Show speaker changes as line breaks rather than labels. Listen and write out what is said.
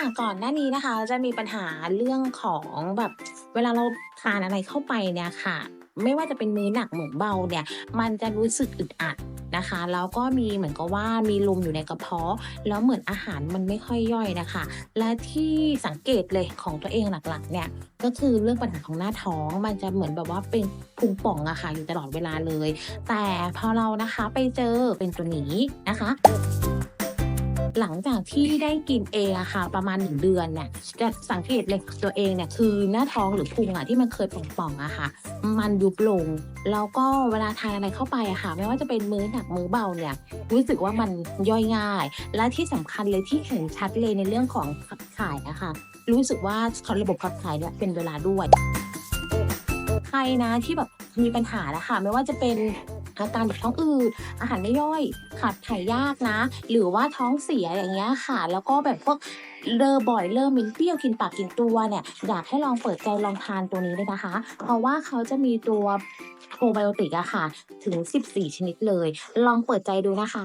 ่ะก่อนหน้านี้นะคะจะมีปัญหาเรื่องของแบบเวลาเราทานอะไรเข้าไปเนี่ยค่ะ ไม่ว่าจะเป็นมื้อหนักหมือเบาเนี่ย มันจะรู้สึกอึดอัดนะคะ แล้วก็มีเหมือนกับว่ามีลมอยู่ในกระเพาะ แล้วเหมือนอาหารมันไม่ค่อยย่อยนะคะ และที่สังเกตเลยของตัวเองหลักๆ เนี่ยก็คือเรื่องปัญหาของหน้าท้องมันจะเหมือนแบบว่าเป็นพุงป่องอะค่ะอยู่ตลอดเวลาเลย แต่พอเรานะคะไปเจอเป็นตัวนี้นะคะ หลังจากที่ได้กินเองอะค่ะ ประมาณ1เดือนเนี่ยจะสังเกตเลยตัวเองเนี่ยคือหน้าท้องหรือพุงอะที่มันเคยป่องๆอะค่ะ มันยุบลง แล้วก็เวลาทานอะไรเข้าไปอะค่ะ ไม่ว่าจะเป็นมื้อหนักมื้อเบาเนี่ยรู้สึกว่ามันย่อยง่าย และที่สำคัญเลยที่เห็นชัดเลยในเรื่องของขับถ่ายอะค่ะ รู้สึกว่าระบบขับถ่ายเนี่ยเป็นเวลาด้วยใครนะที่แบบมีปัญหานะค่ะไม่ว่าจะเป็น อาการแบบท้องอืดอาหารไม่ย่อยขับถ่ายยากนะ หรือว่าท้องเสียอย่างเงี้ยค่ะ แล้วก็แบบพวกเลอบ่อยเลอะเหม็นเปรี้ยวกินปากกินตัวเนี่ยอยากให้ลองเปิดใจลองทานตัวนี้เลยนะคะ เพราะว่าเขาจะมีตัวโปรไบโอติกอะค่ะ ถึง 14 ชนิดเลย ลองเปิดใจดูนะคะ